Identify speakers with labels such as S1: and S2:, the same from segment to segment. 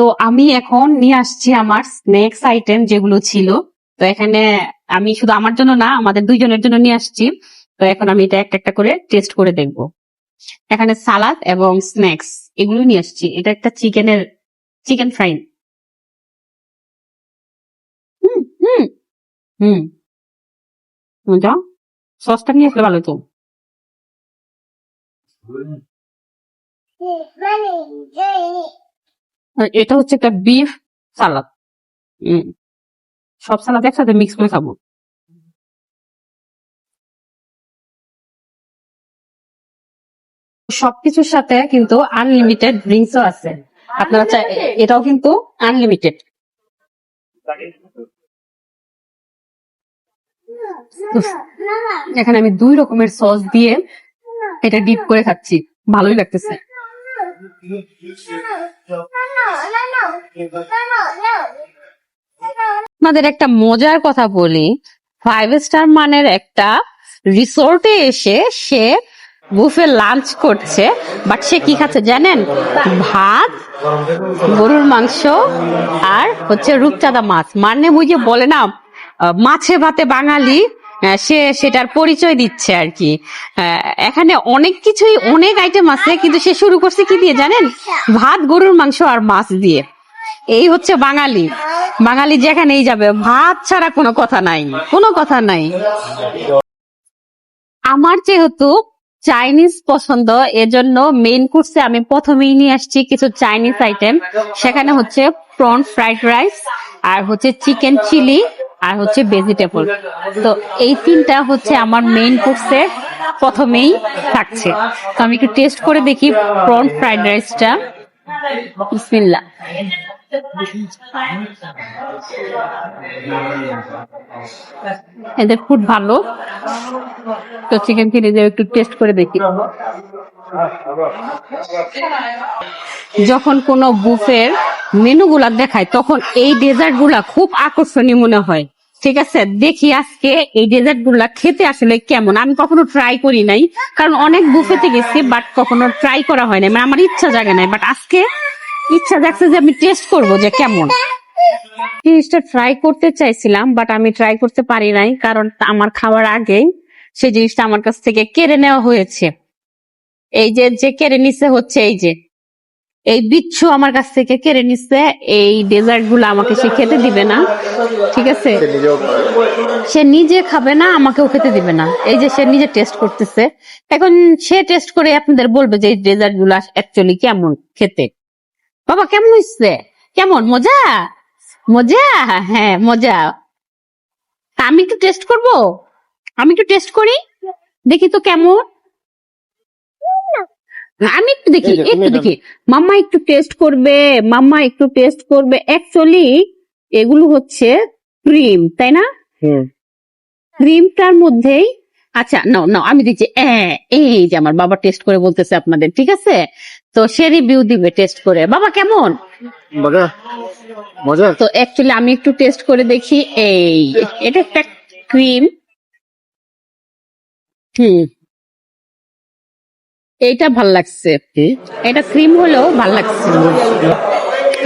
S1: তো আমি এখন নিয়ে আসছি আমার স্ন্যাক্স আইটেম যেগুলো ছিল। তো এখানে আমি শুধু আমার জন্য না, আমাদের দুইজনের জন্য নিয়ে আসছি। তো এখন আমি এটা একটা একটা করে টেস্ট করে দেখব। এখানে সালাদ এবং স্ন্যাক্স এগুলো নিয়ে আসছি। এটা একটা চিকেনের, চিকেন ফ্রাই। হুম হুম হুম। মজা সসটা নিয়ে আসলে ভালো হতো। আর এটা হচ্ছে একটা বিফ সালাদ সব সালাদ একসাথে মিক্স করে খাব। সবকিছুর সাথে কিন্তু আনলিমিটেড ড্রিঙ্কসও আছে। আপনারা চাই এটাও কিন্তু আনলিমিটেড এখানে আমি দুই রকমের সস দিয়ে এটা ডিপ করে খাচ্ছি। ভালোই লাগতেছে। আপনাদের একটা মজার কথা বলি। ফাইভ স্টার মানের একটা রিসোর্টে এসে সে বুফে লাঞ্চ করছে বাট সে কি খাচ্ছে জানেন? ভাত, গরুর মাংস আর হচ্ছে রূপচাঁদা মাছ। মানে বুঝে বলে না মাছে ভাতে বাঙালি সে সেটার পরিচয় দিচ্ছে আর কি। এখানে অনেক কিছুই, অনেক আইটেম আছে, কিন্তু সে শুরু করছে কি দিয়ে জানেন? ভাত, গরুর মাংস আর মাছ দিয়ে। এই হচ্ছে বাঙালি। বাঙালি যেখানেই যাবে, ভাত ছাড়া কোনো কথা নাই। কোনো কথা নাই। আমার যেহেতু চাইনিজ পছন্দ, এজন্য মেইন কোর্সে আমি প্রথমেই নিয়ে আসছি কিছু চাইনিজ আইটেম সেখানে হচ্ছে প্রন ফ্রাইড রাইস আর হচ্ছে চিকেন চিলি আর হচ্ছে ভেজিটেবল তো এই তিনটা হচ্ছে আমার মেইন কোর্সে প্রথমেই থাকছে। তো আমি একটু টেস্ট করে দেখি প্রন ফ্রাইড রাইসটা বিসমিল্লাহ। এদের ফুড ভালো। তো চিকেন চিলি দিয়ে একটু টেস্ট করে দেখি। যখন কোনো বুফের মেনুগুলা দেখায়, তখন এই ডেজার্টগুলা খুব আকর্ষণীয় মনে হয়। ঠিক আছে? দেখি আজকে এই ডেজার্টগুলা খেতে আসলে কেমন? আমি কখনো ট্রাই করি নাই, কারণ অনেক বুফেতে গেছি বাট কখনো ট্রাই করা হয় নাই। মানে আমার ইচ্ছা জাগে নাই বাট আজকে ইচ্ছা জাগছে যে আমি টেস্ট করব যে কেমন। জিনিসটা ট্রাই করতে চাইছিলাম বাট আমি ট্রাই করতে পারি নাই, কারণ আমার খাওয়ার আগেই সেই জিনিসটা আমার কাছ থেকে কেড়ে নেওয়া হয়েছে। এই যে যে কেড়ে নিছে হচ্ছে এই যে। এই বিচ্ছু আমার কাছ থেকে কেড়ে নিচ্ছে এই ডেজার্টগুলো আমাকে সে খেতে দিবে না ঠিক আছে? সে নিজে খাবে না আমাকেও খেতে দিবে না। এই যে সে নিজে টেস্ট করতেছে। এখন সে টেস্ট করে আপনাদের বলবে যে এই ডেজার্টগুলো অ্যাকচুয়ালি কেমন খেতে। বাবা কেমন হচ্ছে কেমন? মজা? মজা? হ্যাঁ মজা। আমি একটু টেস্ট করব? আমি একটু টেস্ট করি? দেখি তো কেমন। আমি একটু দেখি একটু দেখি। মাম্মা একটু টেস্ট করবে মাম্মা একটু টেস্ট করবে। অ্যাকচুয়ালি এগুলো হচ্ছে ক্রিম তাই না? ক্রিমটার মধ্যেই আচ্ছা নাও নাও আমি দিচ্ছি। হ্যাঁ এই যে আমার বাবা টেস্ট করে বলতেছে আপনাদের ঠিক আছে? তো সে রিভিউ দিবে টেস্ট করে। বাবা কেমন?
S2: মজা?
S1: তো অ্যাকচুয়ালি আমি একটু টেস্ট করে দেখি। এই এটা একটা ক্রিম হুম। এইটা ভালো লাগছে। এটা ক্রিম হলেও ভালো লাগছে।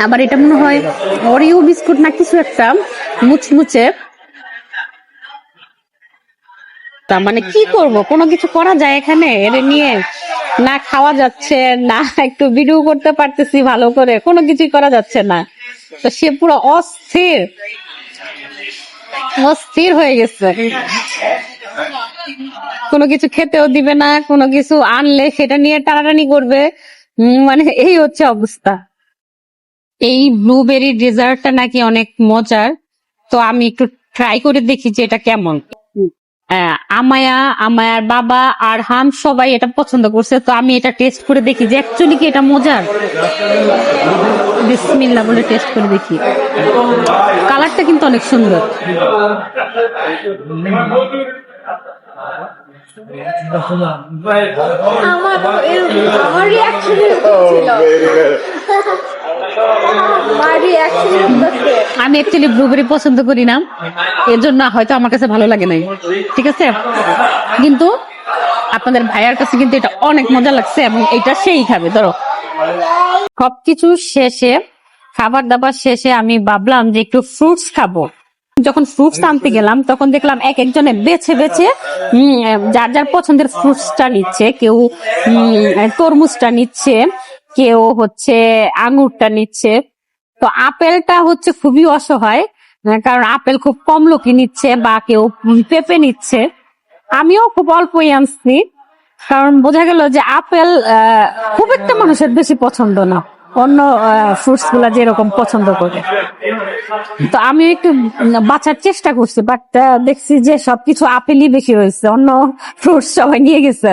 S1: আবার এটা মনে হয় অরিও বিস্কুট না কিছু একটা মুচমুচে তা মানে কি করব? কোনো কিছু করা যায় এখানে? এর নিয়ে না খাওয়া যাচ্ছে না একটু ভিডিও করতে পারতেছি ভালো করে। কোনো কিছুই করা যাচ্ছে না। তো সে পুরো অস্থির। অস্থির হয়ে গেছে। কোনো কিছু খেতেও দিবে না কোনো কিছু আনলে সেটা নিয়ে টানাটানি করবে। মানে এই হচ্ছে অবস্থা। এই ব্লুবেরি ডেজার্টটা নাকি অনেক মজার। তো আমি একটু ট্রাই করে দেখি যে এটা কেমন। আমায়া আমায়ার বাবা আর হাম সবাই এটা পছন্দ করছে। তো আমি এটা টেস্ট করে দেখি যে অ্যাকচুয়ালি কি এটা মজার। বিসমিল্লা বলে টেস্ট করে দেখি। কালারটা কিন্তু অনেক সুন্দর। আমি অ্যাকচুয়ালি ব্লুবেরি পছন্দ করি না। এর জন্য হয়তো আমার কাছে ভালো লাগে নাই। ঠিক আছে? কিন্তু আপনাদের ভাইয়ার কাছে কিন্তু এটা অনেক মজা লাগছে এবং এটা সেই খাবে। ধরো। সবকিছু শেষে, খাবার দাবার শেষে আমি ভাবলাম যে একটু ফ্রুটস খাব। যখন ফ্রুটস আনতে গেলাম তখন দেখলাম এক একজনে বেছে বেছে যার যার পছন্দের ফ্রুটসটা নিচ্ছে কেউ তরমুজটা নিচ্ছে কেউ হচ্ছে আঙুরটা নিচ্ছে। তো আপেলটা হচ্ছে খুবই অসহায় কারণ আপেল খুব কম লোকই নিচ্ছে বা কেউ পেঁপে নিচ্ছে। আমিও খুব অল্পই আনছি কারণ বোঝা গেল যে আপেল আহ, খুব একটা মানুষের বেশি পছন্দ না। অন্য ফ্রুটসগুলা যেরকম পছন্দ করে। তো আমি একটু বাঁচার চেষ্টা করছি বাট দেখছি যে সবকিছু আপেলই বেশি হয়েছে, অন্য ফ্রুটস সবাই নিয়ে গেছে।